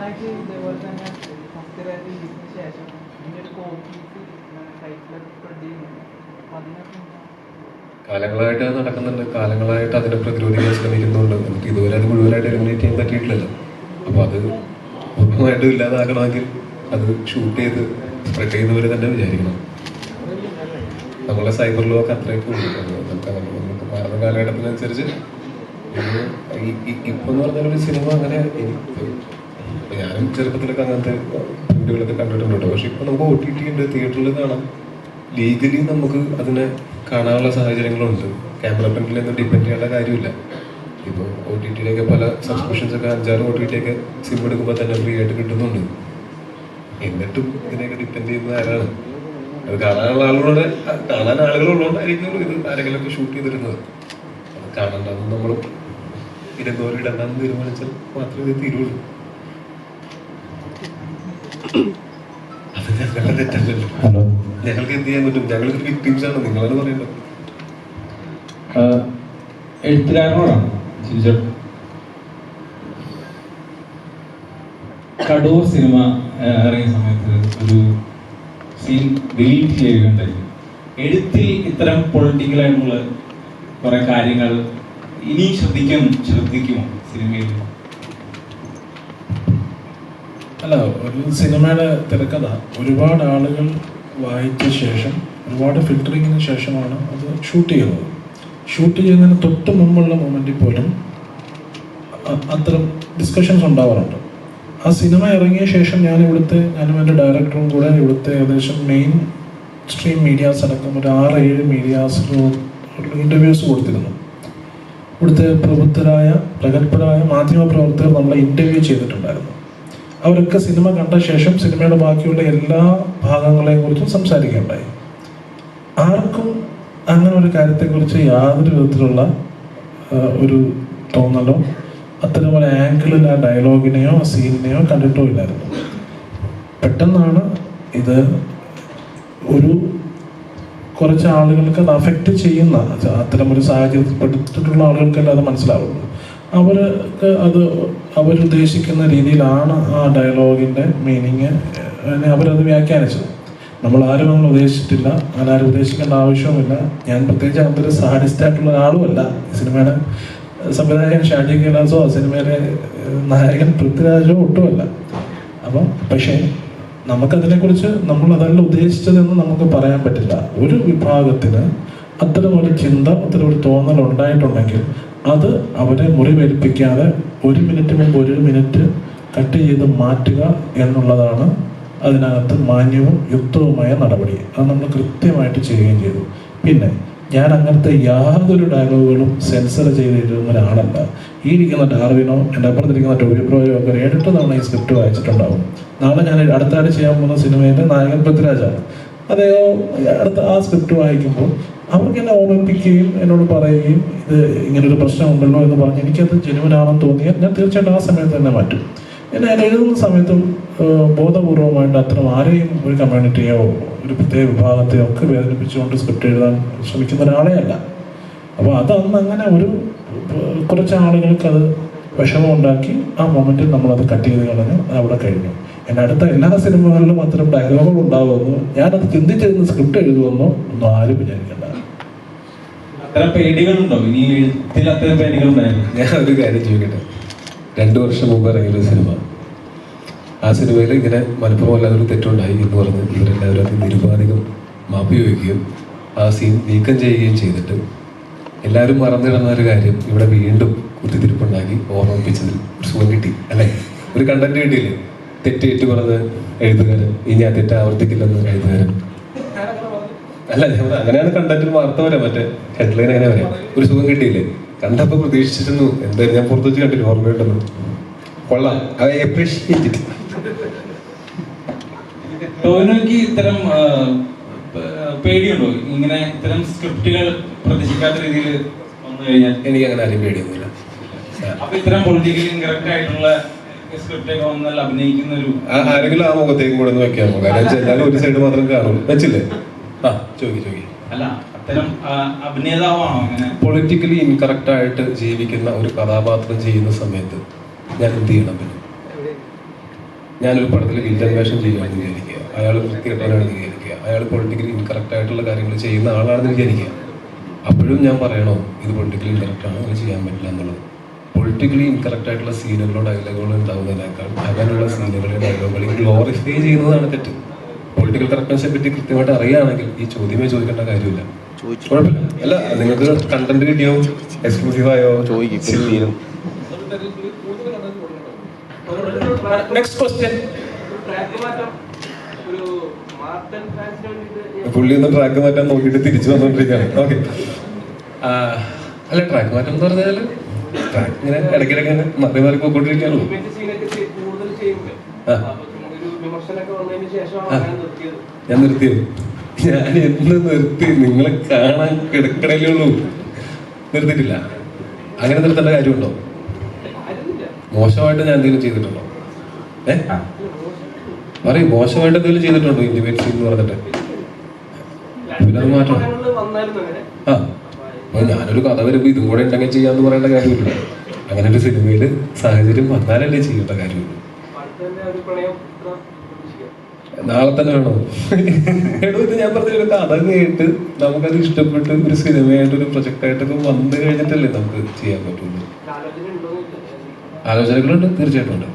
നന്നായിട്ട് ഇതേപോലെ തന്നെ സബ്സ്ക്രൈബ് ചെയ്തതിന് ശേഷം ഇതിന്റെ കോപ്പീസ് സൈറ്റിലൊക്കെ സ്പ്രെഡ് ചെയ്യുന്നുണ്ട്. അപ്പം അതിനൊക്കെ കാലങ്ങളായിട്ട് നടക്കുന്നുണ്ട്. കാലങ്ങളായിട്ട് അതിനെ പ്രതിരോധിക്കാൻ ശ്രമിക്കുന്നുണ്ട് നമുക്ക് ഇതുവരെ അത് മുഴുവനായിട്ട് എലിമിനേറ്റ് ചെയ്യാൻ പറ്റിയിട്ടില്ലല്ലോ. അപ്പോൾ അത് പൂർണമായിട്ടും ഇല്ലാതാക്കണമെങ്കിൽ അത് ഷൂട്ട് ചെയ്ത് സ്പ്രെഡ് ചെയ്യുന്നവർ തന്നെ വിചാരിക്കണം. നമ്മളെ സൈബർ ലോക്ക് അത്രയൊക്കെ ഉള്ളൂ നമുക്ക് നമുക്ക് മാറുന്ന കാലഘട്ടത്തിനനുസരിച്ച് ഇപ്പൊ എന്ന് പറഞ്ഞാൽ ഒരു സിനിമ അങ്ങനെ എനിക്ക് ഞാനും ചെറുപ്പത്തിലൊക്കെ അങ്ങനത്തെ വീഡിയോകളൊക്കെ കണ്ടിട്ടുണ്ട് പക്ഷെ ഇപ്പൊ നമുക്ക് ഒ ടി ടി ഉണ്ട് തിയേറ്ററിൽ കാണാം. ലീഗലി നമുക്ക് അതിനെ കാണാനുള്ള സാഹചര്യങ്ങളുണ്ട്. ക്യാമറ പ്രിന്റിലൊന്നും ഡിപ്പെൻഡ് ചെയ്യേണ്ട കാര്യമില്ല. ഇപ്പോൾ ഒ ടി ടിയിലൊക്കെ പല സബ്സ്ക്രിപ്ഷൻസ് ഒക്കെ അഞ്ചാറ് ഒ ടി ടി ഒക്കെ സിം എടുക്കുമ്പോൾ തന്നെ ഫ്രീ ആയിട്ട് കിട്ടുന്നുണ്ട്. എന്നിട്ടും ഇതിനെയൊക്കെ ഡിപ്പെൻഡ് ചെയ്യുന്നത് ആരാണ്? അത് കാണാനുള്ള ആളുകളുടെ കാണാൻ ആളുകൾ ഉള്ളതുകൊണ്ടായിരിക്കും ഇത് ആരെങ്കിലുമൊക്കെ ഷൂട്ട് ചെയ്തിരുന്നത്. അത് കാണണ്ടെന്ന് നമ്മൾ ഇരന്തോറി ഇടണ്ടെന്ന് തീരുമാനിച്ചാൽ മാത്രമേ ഇത് തീരുള്ളൂ. അത് ഞങ്ങളുടെ തെറ്റല്ലല്ലോ ഹലോ ഞങ്ങൾക്ക് എന്ത് ചെയ്യാൻ പറ്റും? ഞങ്ങൾക്ക് വിക്ടിംസ് ആണ് നിങ്ങളാണ് പറയുന്നത് എഴുത്തുകാരനോടാണ് ചിരിച്ചോ കടൂർ സിനിമ ഇറങ്ങിയ സമയത്ത് ഒരു സീൻ ഡിലീറ്റ് ചെയ്യുകയുണ്ടായി. എഴുത്തിൽ ഇത്തരം പൊളിറ്റിക്കൽ ആയിട്ടുള്ള കുറെ കാര്യങ്ങൾ ഇനി ശ്രദ്ധിക്കും ശ്രദ്ധിക്കുമോ സിനിമയിൽ? അല്ല ഒരു സിനിമയുടെ തിരക്കഥ. ഒരുപാട് ആളുകൾ വായിച്ച ശേഷം ഒരുപാട് ഫിൽറ്ററിങ്ങിന് ശേഷമാണ് അത് ഷൂട്ട് ചെയ്യുന്നത്. ഷൂട്ട് ചെയ്യുന്നതിന് തൊട്ട് മുമ്പുള്ള മൊമെന്റിൽ പോലും അത്തരം ഡിസ്കഷൻസ് ഉണ്ടാവാറുണ്ട്. ആ സിനിമ ഇറങ്ങിയ ശേഷം ഞാൻ ഇവിടുത്തെ ഞാനും എന്റെ ഡയറക്ടറും കൂടെ ഇവിടുത്തെ ഏകദേശം മെയിൻ സ്ട്രീം മീഡിയാസ് അടക്കം ഒരു ആറ് ഏഴ് മീഡിയാസ് ഇന്റർവ്യൂസ് കൊടുത്തിരുന്നു. ഇവിടുത്തെ പ്രബുദ്ധരായ പ്രഗത്ഭരായ മാധ്യമ പ്രവർത്തകർ നമ്മളെ ഇന്റർവ്യൂ ചെയ്തിട്ടുണ്ടായിരുന്നു. അവരൊക്കെ സിനിമ കണ്ട ശേഷം സിനിമയുടെ ബാക്കിയുള്ള എല്ലാ ഭാഗങ്ങളെയും കുറിച്ചും സംസാരിക്കുകയുണ്ടായി ആർക്കും അങ്ങനെ ഒരു കാര്യത്തെക്കുറിച്ച് യാതൊരു വിധത്തിലുള്ള ഒരു തോന്നലോ അത്തരം ഒരു ആംഗിളിൽ ആ ഡയലോഗിനെയോ ആ സീനിനെയോ കണ്ടിട്ടോ ഇല്ലായിരുന്നു. പെട്ടെന്നാണ് ഇത് ഒരു കുറച്ച് ആളുകൾക്ക് അത് അഫക്റ്റ് ചെയ്യുന്ന അത്തരം ഒരു സാഹചര്യത്തിൽ പെട്ടിട്ടുള്ള ആളുകൾക്കല്ലേ അത് മനസ്സിലാവുള്ളൂ അവർക്ക് അത് അവരുദ്ദേശിക്കുന്ന രീതിയിലാണ് ആ ഡയലോഗിന്റെ മീനിങ് അവരത് വ്യാഖ്യാനിച്ചത്. നമ്മൾ ആരും അങ്ങനെ ഉദ്ദേശിച്ചിട്ടില്ല അങ്ങനെ ആരും ഉദ്ദേശിക്കേണ്ട ആവശ്യവുമില്ല. ഞാൻ പ്രത്യേകിച്ച് അങ്ങനത്തെ ഒരു സാഡിസ്റ്റ് ആയിട്ടുള്ള ഒരാളുമല്ല. സിനിമയുടെ സംവിധായകൻ ഷാജി കൈലാസോ സിനിമയിലെ നായകൻ പൃഥ്വിരാജോ ഒട്ടുമല്ല. അപ്പം പക്ഷേ നമുക്കതിനെക്കുറിച്ച് നമ്മൾ അതല്ല ഉദ്ദേശിച്ചതെന്ന് നമുക്ക് പറയാൻ പറ്റില്ല. ഒരു വിഭാഗത്തിന് അത്തരമൊരു ചിന്ത അത്തരമൊരു തോന്നൽ ഉണ്ടായിട്ടുണ്ടെങ്കിൽ അത് അവരെ മുറിവേൽപ്പിക്കാതെ ഒരു മിനിറ്റ് മുമ്പ് ഒരു മിനിറ്റ് കട്ട് ചെയ്ത് മാറ്റുക എന്നുള്ളതാണ് അതിനകത്ത് മാന്യവും യുക്തവുമായ നടപടി. അത് നമ്മൾ കൃത്യമായിട്ട് ചെയ്യുകയും ചെയ്തു. പിന്നെ ഞാൻ അങ്ങനത്തെ യാതൊരു ഡയലോഗുകളും സെൻസർ ചെയ്തിരുന്ന ഒരാളല്ല. ഈ ഇരിക്കുന്ന ഡാർവിനോ എന്റെ അപ്പുറത്തിരിക്കുന്ന ടോബി പ്രോയോ ഒക്കെ ഏഴെട്ട് തവണ ഈ സ്ക്രിപ്റ്റ് വായിച്ചിട്ടുണ്ടാവും. നാളെ ഞാൻ അടുത്തായിട്ട് ചെയ്യാൻ പോകുന്ന സിനിമയിലെ നായകൻ പൃഥ്വിരാജാണ്. അദ്ദേഹം അടുത്ത ആ സ്ക്രിപ്റ്റ് വായിക്കുമ്പോൾ അവർക്ക് എന്നെ ഓർമ്മിപ്പിക്കുകയും എന്നോട് പറയുകയും ഇത് ഇങ്ങനൊരു പ്രശ്നമുണ്ടല്ലോ എന്ന് പറഞ്ഞ് എനിക്കത് ജനുവനാണെന്ന് തോന്നിയാൽ ഞാൻ തീർച്ചയായിട്ടും ആ സമയത്ത് തന്നെ മാറ്റും. എന്നെ ഞാൻ എഴുതുന്ന സമയത്തും ബോധപൂർവമായിട്ട് അത്തരം ആരെയും ഒരു കമ്മ്യൂണിറ്റിയോ ഒരു പ്രത്യേക വിഭാഗത്തെയോ ഒക്കെ വേദനിപ്പിച്ചുകൊണ്ട് സ്ക്രിപ്റ്റ് എഴുതാൻ ശ്രമിക്കുന്ന ഒരാളേ അല്ല. അപ്പോൾ അതന്ന് അങ്ങനെ ഒരു കുറച്ച് ആളുകൾക്ക് അത് വിഷമമുണ്ടാക്കി ആ മൊമെന്റിൽ നമ്മളത് കട്ട് ചെയ്ത് കളഞ്ഞ് അവിടെ കഴിഞ്ഞു. എന്റെ അടുത്ത എല്ലാ സിനിമകളിലും അത്തരം ഡയലോഗുകൾ ഉണ്ടാകുമെന്നോ ഞാനത് ചിന്തിച്ചിരുന്ന സ്ക്രിപ്റ്റ് എഴുതുമെന്നോ ഒന്നും ആരും വിചാരിക്കണ്ട. അത്തരം പേടികളുണ്ടോ? ഇനി എഴുത്തിൽ അത്തരം പേടികളുണ്ടായിരുന്നു ഞാൻ ഒരു കാര്യം ചോദിക്കട്ടെ? രണ്ടു വർഷം മുമ്പ് ഇറങ്ങിയൊരു സിനിമ. ആ സിനിമയിൽ ഇങ്ങനെ മനഃപൂർവം അല്ലാതൊരു തെറ്റുണ്ടായി എന്ന് പറഞ്ഞ് ഇവരെല്ലാവരും അത് നിരുപാധികം മാപ്പി ചോദിക്കുകയും ആ സീൻ നീക്കം ചെയ്യുകയും ചെയ്തിട്ട് എല്ലാവരും മറന്നിടുന്ന ഒരു കാര്യം ഇവിടെ വീണ്ടും കുത്തിത്തിരിപ്പുണ്ടാക്കി ഓർമ്മിപ്പിച്ചതിൽ ഒരു സുഖം കിട്ടി അല്ലേ? ഒരു കണ്ടന്റ് കിട്ടിയില്ലേ? തെറ്റ് ഏറ്റു പറഞ്ഞത് എഴുതുകാരൻ ഇനി ആ തെറ്റ് ആവർത്തിക്കില്ലെന്ന് എഴുതുകാരൻ അല്ല ഞാൻ അങ്ങനെയാണ് കണ്ടന്റിൽ വാർത്ത വരാം. മറ്റേ ഹെഡ്ലൈൻ അങ്ങനെ വരാം. ഒരു സുഖം കിട്ടിയില്ലേ? കണ്ടപ്പോ പ്രതീക്ഷിച്ചിരുന്നു. എന്തായാലും ഞാൻ പുറത്തു വെച്ച് കണ്ടില്ല. ഓർമ്മയുണ്ടെന്ന് കൊള്ളാം. ഐ അപ്രീഷിയേറ്റ് ഇറ്റ് ടോവിനോയ്ക്ക് ഇത്തരം പേടിയുണ്ടോ? ഇങ്ങനെ ഇത്തരം സ്ക്രിപ്റ്റുകൾ പ്രതീക്ഷിക്കാത്ത രീതിയിൽ വന്നു കഴിഞ്ഞാൽ? എനിക്ക് അങ്ങനെ ആരും പേടിയൊന്നുമില്ല. അപ്പൊ ഇത്തരം പൊളിറ്റിക്കലി ഇൻകറക്റ്റ് ആയിട്ടുള്ള ആരെങ്കിലും ആ മുഖത്തേക്ക് കൂടെ ഒന്ന് വെക്കാമോ കാരണം ചെല്ലാലും ഒരു സൈഡ് മാത്രം കാണുള്ളൂ. വെച്ചില്ലേ? ആ ചോദിക്കും ചോദിക്കും അല്ല അത്തരം അഭിനേതാവാണോ അങ്ങനെ പൊളിറ്റിക്കലി ഇൻകറക്റ്റ് ആയിട്ട് ജീവിക്കുന്ന ഒരു കഥാപാത്രം ചെയ്യുന്ന സമയത്ത് ഞാൻ എന്ത് ചെയ്യണം പിന്നെ? ഞാനൊരു പടത്തിൽ വില്ലൻ വേഷം ചെയ്യുകയാണെന്ന് വിചാരിക്കുക. അയാൾ വൃത്തികെട്ടവനാണെന്ന് വിചാരിക്കുക. അയാൾ പൊളിറ്റിക്കലി ഇൻകറക്റ്റ് ആയിട്ടുള്ള കാര്യങ്ങൾ ചെയ്യുന്ന ആളാണെന്ന് വിചാരിക്കുക. അപ്പോഴും ഞാൻ പറയണോ ഇത് പൊളിറ്റിക്കലി ഇൻകറക്റ്റ് ആണ് അങ്ങനെ ചെയ്യാൻ പറ്റില്ല എന്നുള്ളത്. പൊളിറ്റിക്കലി ഇൻകറക്റ്റ് ആയിട്ടുള്ള സീനുകളോ ഡയലോഗുകളോ ഉണ്ടാവുന്നതിനേക്കാൾ അങ്ങനെയുള്ള സീനുകളെ ഡയലോഗുകളിൽ ഗ്ലോറിഫൈ ചെയ്യുന്നതാണ് തെറ്റ്. പൊളിറ്റിക്കൽ കറക്റ്റ്നെസ്സിനെ പറ്റി കൃത്യമായിട്ട് അറിയുകയാണെങ്കിൽ ഈ ചോദ്യമേ ചോദിക്കേണ്ട കാര്യമില്ല. കുഴപ്പമില്ല. അല്ല നിങ്ങൾക്ക് കണ്ടന്റ് കിട്ടിയോ? എക്സ്ക്ലൂസീവായോ ചോദിക്കും നെക്സ്റ്റ് ക്വസ്റ്റ്യൻ പുള്ളി ഒന്ന് ട്രാക്ക് മാറ്റാൻ നോക്കിയിട്ട് തിരിച്ചു വന്നോണ്ടിരിക്കുകയാണ്. ഓക്കെ അല്ല ട്രാക്ക് മാറ്റം എന്ന് പറഞ്ഞാൽ ഇങ്ങനെ ഇടയ്ക്കിടയ്ക്ക് ഇങ്ങനെ മാറി മാറി പോയിക്കൊണ്ടിരിക്കുകയാണല്ലോ. ഞാൻ നിർത്തിയത്. ഞാൻ എന്ന് നിർത്തി. നിങ്ങളെ കാണാൻ കിടക്കണല്ലേ ഉള്ളൂ. നിർത്തിയിട്ടില്ല. അങ്ങനെ നിർത്തേണ്ട കാര്യമുണ്ടോ? മോശമായിട്ട് ഞാൻ എന്തെങ്കിലും ചെയ്തിട്ടുണ്ടോ? ഏ? പറയും മോശമായിട്ട് എന്തെങ്കിലും ചെയ്തിട്ടുണ്ടോ ഇന്റിമേറ്റ് എന്ന് പറഞ്ഞിട്ട്? പിന്നെ അത് മാറ്റണം. ആ. അപ്പൊ ഞാനൊരു കഥ വരുമ്പോൾ ഇതും കൂടെ ഉണ്ടെങ്കിൽ ചെയ്യാന്ന് പറയേണ്ട കാര്യമില്ല. അങ്ങനെ ഒരു സിനിമയിൽ സാഹചര്യം വന്നാലല്ലേ ചെയ്യേണ്ട കാര്യമുള്ളൂ പ്രതീക്ഷിക്കാം നാളെ തന്നെ വേണോ? എടോ ഇത് ഞാൻ പറഞ്ഞൊരു കഥ കേട്ട് നമുക്കത് ഇഷ്ടപ്പെട്ട് ഒരു സിനിമയായിട്ട് ഒരു പ്രൊജക്റ്റ് ആയിട്ടൊക്കെ വന്നു കഴിഞ്ഞിട്ടല്ലേ നമുക്ക് ചെയ്യാൻ പറ്റുള്ളൂ. ആലോചനകളുണ്ട് തീർച്ചയായിട്ടും ഉണ്ട്.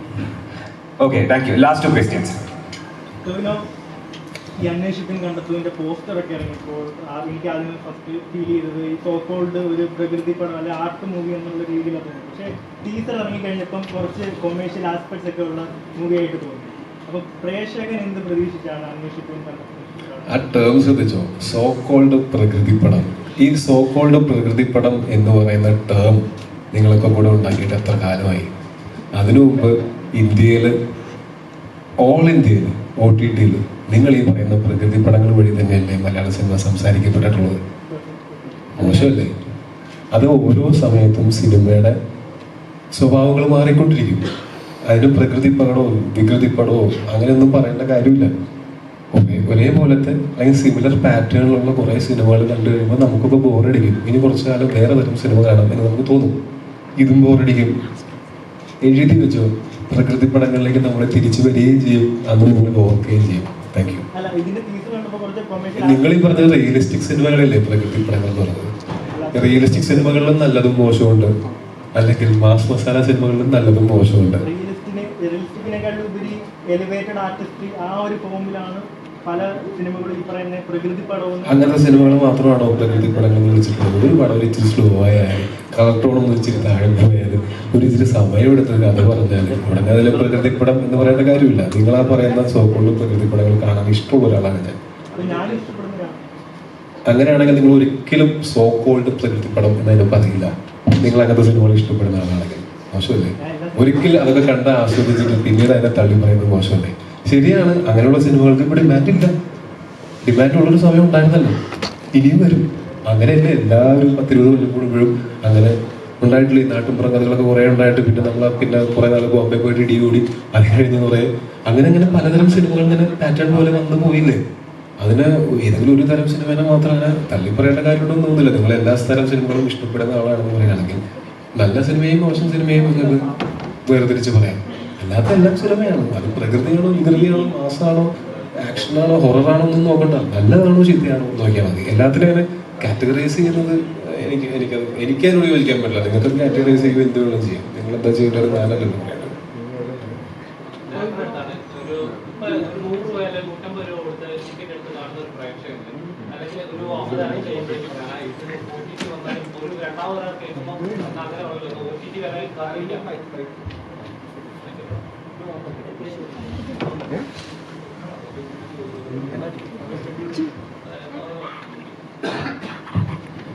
Okay thank you last two questions ഈ അന്വേഷിക്കും കണ്ടെത്തുന്നതിന്റെ പോസ്റ്റർ ഒക്കെ ഇറങ്ങിയപ്പോൾ എനിക്ക് ആദ്യം ഫസ്റ്റ് ഫീൽ ചെയ്തത് ഈ സോക്കോൾഡ് ഒരു പ്രകൃതി പടം അല്ലെ ആർട്ട് മൂവി എന്നുള്ള രീതിയിലാണ് തോന്നുന്നത് പക്ഷേ ടീസർ ഇറങ്ങിക്കഴിഞ്ഞപ്പം കുറച്ച് കൊമേഴ്ഷ്യൽ ആസ്പെക്ട്സ് ഒക്കെ ഉള്ള മൂവി ആയിട്ട് തോന്നി. അപ്പൊ പ്രേക്ഷകൻ എന്ത് പ്രതീക്ഷിച്ചാണ് അന്വേഷിക്കും ആ ടേം ശ്രദ്ധിച്ചോ സോ കോൾഡ് പ്രകൃതിപ്പടം ഈ സോ കോൾഡ് പ്രകൃതിപ്പടം എന്ന് പറയുന്ന ടേം നിങ്ങളൊക്കെ കൂടെ ഉണ്ടാക്കിയിട്ട് എത്ര കാലമായി? അതിനു മുമ്പ് ഇന്ത്യയിൽ ഓൾ ഇന്ത്യയിൽ ഒ ടി ടിയിൽ നിങ്ങൾ ഈ പറയുന്ന പ്രകൃതി പടങ്ങൾ വഴി തന്നെയല്ലേ മലയാള സിനിമ സംസാരിക്കപ്പെട്ടിട്ടുള്ളത്? മോശമല്ലേ? അത് ഓരോ സമയത്തും സിനിമയുടെ സ്വഭാവങ്ങൾ മാറിക്കൊണ്ടിരിക്കും. അതിന് പ്രകൃതി പടമോ വികൃതി പടമോ അങ്ങനെയൊന്നും പറയേണ്ട കാര്യമില്ല. ഒരേ ഒരേപോലത്തെ അല്ലെങ്കിൽ സിമിലർ പാറ്റേണിലുള്ള കുറേ സിനിമകൾ കണ്ടു കഴിയുമ്പോൾ നമുക്കിപ്പോൾ ബോറടിക്കും. ഇനി കുറച്ചു കാലം വേറെ തരം സിനിമ കാണാം എന്ന് നമുക്ക് തോന്നും. ഇതും ബോറടിക്കും. എഴുതി വെച്ചോ. പ്രകൃതി പടങ്ങളിലേക്ക് നമ്മളെ തിരിച്ചു വരികയും ചെയ്യും. അന്ന് നിങ്ങൾ ഓർക്കുകയും ചെയ്യും. താങ്ക് യു നിങ്ങൾ ഈ പറഞ്ഞത് റിയലിസ്റ്റിക് സിനിമകളല്ലേ പ്രകൃതി പടങ്ങൾ എന്ന് പറഞ്ഞത്? റിയലിസ്റ്റിക് സിനിമകളിലും നല്ലതും മോശമുണ്ട് അല്ലെങ്കിൽ മാസ് മസാല സിനിമകളിലും നല്ലതും മോശമുണ്ട് റിയലിസ്റ്റിനെ ഉപരി എലിവേറ്റഡ് ആർട്ടിസ്റ്റ് ആ ഒരു ഫോമിലാണ് പല സിനിമകളും ഈ പറയുന്ന പ്രകൃതി പടവും അങ്ങനത്തെ സിനിമകൾ മാത്രമാണോ പ്രകൃതി പടങ്ങൾ എന്ന് വിളിച്ചിട്ടുള്ളത്. ഒരു പടം ഒരു ഇച്ചിരി സ്ലോ ആയാലും കളക്ടറോണൊന്നും ഇച്ചിരി താഴെ പോയാലും ഒരു ഇച്ചിരി സമയം എടുത്ത് കഥ പറഞ്ഞാൽ ഉടനെ അതിൽ പ്രകൃതി പടം എന്ന് പറയേണ്ട കാര്യമില്ല. നിങ്ങൾ ആ പറയുന്ന സോക്കോളിൽ പ്രകൃതി പടങ്ങൾ കാണാൻ ഇഷ്ടമുള്ള ഒരാളാണ് ഞാൻ. അങ്ങനെയാണെങ്കിൽ നിങ്ങൾ ഒരിക്കലും സോക്കോൾഡ് കോൾഡ് പ്രകൃതി പടം എന്നതിനെ പറയില്ല. നിങ്ങൾ അങ്ങനത്തെ സിനിമകൾ ഇഷ്ടപ്പെടുന്ന ആളാണെങ്കിൽ മോശമല്ലേ? ഒരിക്കലും അതൊക്കെ കണ്ട് ആസ്വദിച്ചിട്ട് പിന്നീട് അതിനെ തള്ളി പറയുന്നത് മോശമല്ലേ? ശരിയാണ്. അങ്ങനെയുള്ള സിനിമകൾക്ക് ഇപ്പോൾ ഡിമാൻഡ് ഇല്ല. ഡിമാൻഡ് ഉള്ളൊരു സമയം ഉണ്ടായിരുന്നല്ലോ. ഇനിയും വരും. അങ്ങനെയല്ലേ എല്ലാവരും പത്തിരുപത് കൊല്ലം കൂടുമ്പോഴും അങ്ങനെ ഉണ്ടായിട്ടില്ല? ഈ നാട്ടിൻപുറം കഥകളൊക്കെ കുറേ ഉണ്ടായിട്ട് പിന്നെ നമ്മൾ പിന്നെ കുറേ നാൾ ബോംബെ പോയിട്ട് ഇടി കൂടി അത് കഴിഞ്ഞ് കുറേ അങ്ങനെ അങ്ങനെ പലതരം സിനിമകൾ ഇങ്ങനെ പാറ്റേൺ പോലെ വന്നു പോയില്ലേ? അതിന് ഏതെങ്കിലും ഒരു തരം സിനിമേനെ മാത്രം അങ്ങനെ തള്ളി പറയേണ്ട കാര്യമൊന്നും തോന്നുന്നില്ല. നിങ്ങൾ എല്ലാ തരം സിനിമകളും ഇഷ്ടപ്പെടുന്ന ആളാണെന്ന് പറയുകയാണെങ്കിൽ നല്ല സിനിമയും മോശം സിനിമയും വേർതിരിച്ച് പറയാം. അല്ലാത്ത എല്ലാം സിനിമയാണ് അത് പ്രകൃതിയാണോ വികൃതിയാണോ മാസാണോ ആക്ഷനാണോ ഹൊററാണോ എന്നൊന്നും നോക്കണ്ട. നല്ലതാണോ ചീത്തയാണോ നോക്കിയാൽ മതി. എല്ലാത്തിനും അങ്ങനെ കാറ്റഗറൈസ് ചെയ്യുന്നത് എനിക്ക് എനിക്ക് അതിനോട് യോജിക്കാൻ പറ്റില്ല. നിങ്ങൾക്ക് കാറ്റഗറൈസ് ചെയ്യുമ്പോൾ എന്ത് വേണം ചെയ്യാം. നിങ്ങൾ എന്താ ചെയ്യേണ്ടത് ഞാനല്ലല്ലോ പറയേണ്ടത് ഒരു രണ്ടാമതൊരാൾ കേൾക്കുമ്പോൾ അങ്ങനെ ഒ ടി ടി വരാൻ കാണില്ല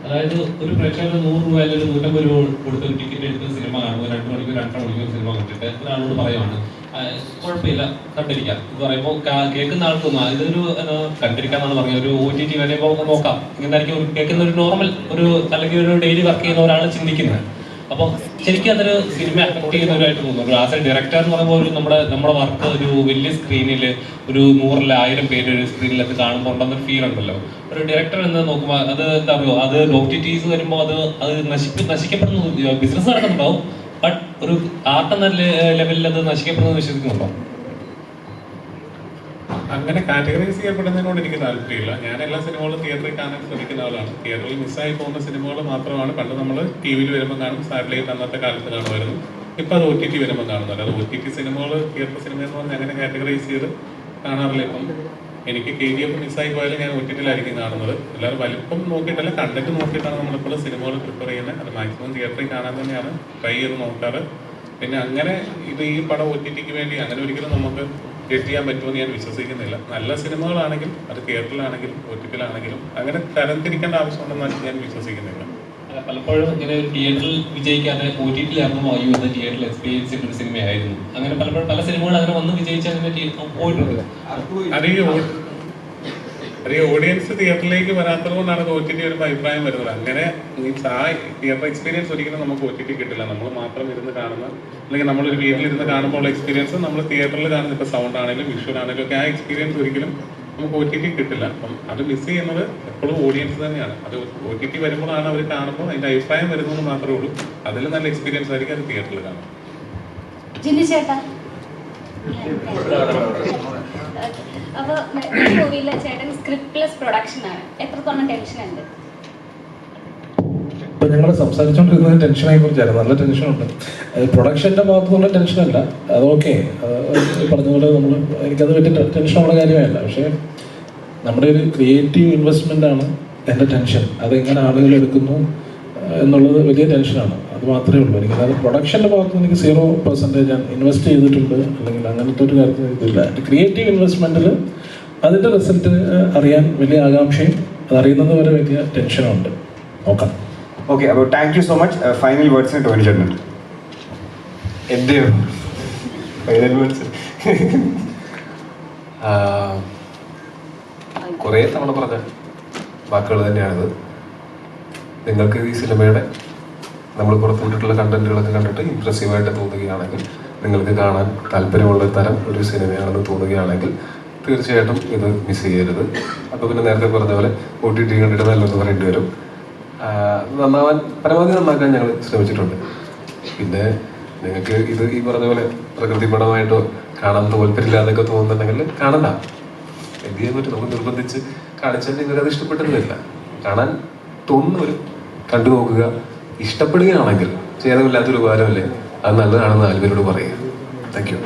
അതായത് ഒരു പ്രേക്ഷകന് നൂറ് രൂപ അല്ലെങ്കിൽ നൂറ്റമ്പത് രൂപ കൊടുത്ത് ടിക്കറ്റ് എടുത്ത് സിനിമ കാണുമ്പോൾ രണ്ട് മണിക്കൂർ രണ്ടര മണിക്കൂർ സിനിമ കണ്ടിട്ട് ഒരാളോട് പറയുവാണ്. "ആ, കുഴപ്പമില്ല കണ്ടിരിക്കാം. എന്ന് പറയുമ്പോൾ കേൾക്കുന്ന ആൾക്കൊന്നും തോന്നും "ആ, ഇതൊരു കണ്ടിരിക്കാം എന്നാണ് പറഞ്ഞത്. ഒരു ഒ ടി ടി വരെ നോക്കാം. ഇങ്ങനെയായിരിക്കും ഒരു കേൾക്കുന്ന ഒരു നോർമൽ ഒരു അല്ലെങ്കിൽ ഒരു ഡെയിലി വർക്ക് ചെയ്യുന്ന ഒരാൾ ചിന്തിക്കുന്നത്. അപ്പോൾ ശരിക്കും അതൊരു സിനിമ അഫക്ട് ചെയ്യുന്നവരായിട്ട് തോന്നുന്നു. ആസ് എ ഡയറക്ടർ എന്ന് പറയുമ്പോൾ ഒരു നമ്മുടെ നമ്മുടെ വർക്ക് ഒരു വലിയ സ്ക്രീനിൽ ഒരു നൂറിൽ ആയിരം പേര് ഒരു അത് കാണുമ്പോൾ ഉണ്ടെന്നൊരു ഫീൽ ഉണ്ടല്ലോ. ഒരു ഡയറക്ടർ എന്ന് നോക്കുമ്പോൾ അത് എന്താ പറയുക അത് ഡോക്ടിറ്റീസ് വരുമ്പോൾ അത് അത് നശിപ്പി നശിക്കപ്പെടുന്നു ബിസിനസ് നടക്കുന്നുണ്ടാവും. ബട്ട് ഒരു ആർട്ട് എന്ന ലെവലിൽ അത് നശിക്കപ്പെടുന്നത് വിശ്വസിക്കുന്നുണ്ടോ? അങ്ങനെ കാറ്റഗറൈസ് ചെയ്യപ്പെടുന്നതിനോട് എനിക്ക് താല്പര്യമില്ല. ഞാൻ എല്ലാ സിനിമകളും തിയേറ്ററിൽ കാണാൻ ശ്രമിക്കുന്ന ആളാണ്. തിയേറ്ററിൽ മിസ്സായി പോകുന്ന സിനിമകൾ മാത്രമാണ്. പണ്ട് നമ്മൾ ടി വിയിൽ വരുമ്പോൾ കാണും. സാറ്റലൈറ്റ് അന്നത്തെ കാലത്ത് കാണുമായിരുന്നു. ഇപ്പം അത് ഒ ടി ടി വരുമ്പോൾ കാണുന്നുണ്ട് അത് ഒ ടി ടി സിനിമകൾ തിയേറ്റർ സിനിമ എന്ന് പറഞ്ഞാൽ അങ്ങനെ കാറ്റഗറൈസ് ചെയ്ത് കാണാറില്ല ഇപ്പം. എനിക്ക് കെ ഡി എഫ് മിസ്സായി പോയാലും ഞാൻ ഒ ടി ടിയിലായിരിക്കും കാണുന്നത്. എല്ലാവരും വലിപ്പം നോക്കിയിട്ടല്ല കണ്ടന്റ് നോക്കിയിട്ടാണ് നമ്മളിപ്പോൾ സിനിമകൾ പ്രിഫർ ചെയ്യുന്നത്. അത് മാക്സിമം തിയേറ്ററിൽ കാണാൻ തന്നെയാണ്. ട്രൈ ചെയ്ത് നോക്കാറ്. പിന്നെ അങ്ങനെ ഇത് ഈ പടം ഒ ടി ടിക്ക് വേണ്ടി അങ്ങനെ ഒരിക്കലും നമുക്ക് ജഡ്ജ് ചെയ്യാൻ പറ്റുമെന്ന് ഞാൻ വിശ്വസിക്കുന്നില്ല. നല്ല സിനിമകളാണെങ്കിൽ അത് തിയേറ്ററിലാണെങ്കിലും ഒ ടി ടിയിലാണെങ്കിലും അങ്ങനെ തരംതിരിക്കേണ്ട ആവശ്യമുണ്ടെന്ന് ഞാൻ വിശ്വസിക്കുന്നില്ല. പലപ്പോഴും ഇങ്ങനെ ഒരു തിയേറ്ററിൽ വിജയിക്കാതെ ഒ ടി ടിയിലാകുമ്പോൾ അയ്യോ എന്ന തിയേറ്ററിൽ എക്സ്പീരിയൻസ് ചെയ്യുന്ന സിനിമയായിരുന്നു. അങ്ങനെ പലപ്പോഴും പല സിനിമകൾ അങ്ങനെ വന്ന് വിജയിച്ച് അങ്ങനെ പോയിട്ടുണ്ട്. അത് ഈ ഓഡിയൻസ് തിയേറ്ററിലേക്ക് വരാത്തത് കൊണ്ടാണ് ഒ ടി ടി ഒരു അഭിപ്രായം വരുന്നത്. അങ്ങനെ മീൻസ് ആ തിയേറ്റർ എക്സ്പീരിയൻസ് ഒരിക്കലും നമുക്ക് ഒ ടി ടി കിട്ടില്ല. നമ്മൾ മാത്രം ഇരുന്ന് കാണുന്ന അല്ലെങ്കിൽ നമ്മളൊരു വീട്ടിലിരുന്ന് കാണുമ്പോൾ ഉള്ള എക്സ്പീരിയൻസ് നമ്മൾ തിയേറ്ററിൽ കാണുന്ന ഇപ്പോൾ സൗണ്ട് ആണെങ്കിലും വിഷ്വൽ ആണെങ്കിലും ഒക്കെ ആ എക്സ്പീരിയൻസ് ഒരിക്കലും നമുക്ക് ഒ ടി ടി കിട്ടില്ല. അപ്പം അത് മിസ് ചെയ്യുന്നത് എപ്പോഴും ഓഡിയൻസ് തന്നെയാണ്. അത് ഒ ടി ടി വരുമ്പോഴാണ് അവർ കാണുമ്പോൾ അതിന്റെ അഭിപ്രായം വരുന്നത് മാത്രമേ ഉള്ളൂ. അതിൽ നല്ല എക്സ്പീരിയൻസ് ആയിരിക്കും അത് തിയേറ്ററിൽ കാണും ചേട്ടാ. അപ്പൊ മൂവിയിലെ ചേട്ടൻ സ്ക്രിപ്റ്റ്ലെസ് എത്രത്തോളം ടെൻഷൻ ഉണ്ട്? ഇപ്പൊ ഞങ്ങൾ സംസാരിച്ചുകൊണ്ടിരുന്നത് ടെൻഷനായി കുറിച്ചായിരുന്നു. നല്ല ടെൻഷനുണ്ട് പ്രൊഡക്ഷന്റെ ഭാഗത്തുനിന്നുള്ള ടെൻഷനല്ല അത് ഓക്കെ പറഞ്ഞതുപോലെ പോലെ നമ്മൾ എനിക്കത് വലിയ ടെൻഷനുള്ള കാര്യമല്ല. പക്ഷേ നമ്മുടെ ഒരു ക്രിയേറ്റീവ് ഇൻവെസ്റ്റ്മെന്റ് ആണ് എന്റെ ടെൻഷൻ അതെങ്ങനെ ആളുകൾ എടുക്കുന്നു എന്നുള്ളത് വലിയ ടെൻഷനാണ് അത് മാത്രമേ ഉള്ളൂ. എനിക്ക് അതായത് പ്രൊഡക്ഷന്റെ ഭാഗത്ത് എനിക്ക് സീറോ പെർസെന്റേജ് ഞാൻ ഇൻവെസ്റ്റ് ചെയ്തിട്ടുണ്ട്. അല്ലെങ്കിൽ അങ്ങനത്തെ ഒരു കാര്യത്തിൽ ഇതില്ല. ക്രിയേറ്റീവ് ഇൻവെസ്റ്റ്മെന്റിൽ അതിന്റെ റിസൾട്ട് അറിയാൻ വലിയ ആകാംക്ഷയും അതറിയുന്നത് വരെ വലിയ ടെൻഷനും ഉണ്ട്. നോക്കാം. ഓക്കെ അപ്പോൾ thank you so much final വേർഡ്സിന് Tony ചേട്ടൻ. എന്റെ ഫൈനൽ വേർഡ്സ് കുറേ തവണ പറഞ്ഞ വാക്കുകൾ തന്നെയാണിത്. നിങ്ങൾക്ക് ഈ സിനിമയുടെ നമ്മൾ പുറത്തുവിട്ടിട്ടുള്ള കണ്ടന്റുകളൊക്കെ കണ്ടിട്ട് ഇമ്പ്രസീവായിട്ട് തോന്നുകയാണെങ്കിൽ നിങ്ങൾക്ക് കാണാൻ താല്പര്യമുള്ള തരം ഒരു സിനിമയാണെന്ന് തോന്നുകയാണെങ്കിൽ തീർച്ചയായിട്ടും ഇത് മിസ് ചെയ്യരുത്. അപ്പോൾ പിന്നെ നേരത്തെ പറഞ്ഞ പോലെ ഒ ടി ടി കണ്ടിട്ട് നല്ലതെന്ന് പറയേണ്ടി വരും. നന്നാവാൻ പരമാവധി നന്നാക്കാൻ ഞങ്ങൾ ശ്രമിച്ചിട്ടുണ്ട്. പിന്നെ നിങ്ങൾക്ക് ഇത് ഈ പറഞ്ഞ പോലെ പ്രകൃതി പടമായിട്ടോ കാണാൻ തോൽപ്പരില്ല എന്നൊക്കെ തോന്നുന്നുണ്ടെങ്കിൽ കാണണ്ട. എന്ത് ചെയ്യാൻ പറ്റും? നമുക്ക് നിർബന്ധിച്ച് കാണിച്ചാൽ നിങ്ങൾക്ക് അത് ഇഷ്ടപ്പെട്ടിരുന്നില്ല. കാണാൻ തോന്നുന്നവർ കണ്ടു നോക്കുക. ഇഷ്ടപ്പെടുകയാണെങ്കിൽ ഛേദമില്ലാത്തൊരു ഉപകാരമല്ലേ? അത് നല്ലതാണെന്ന് ആൽബിനോട് പറയുക. Thank you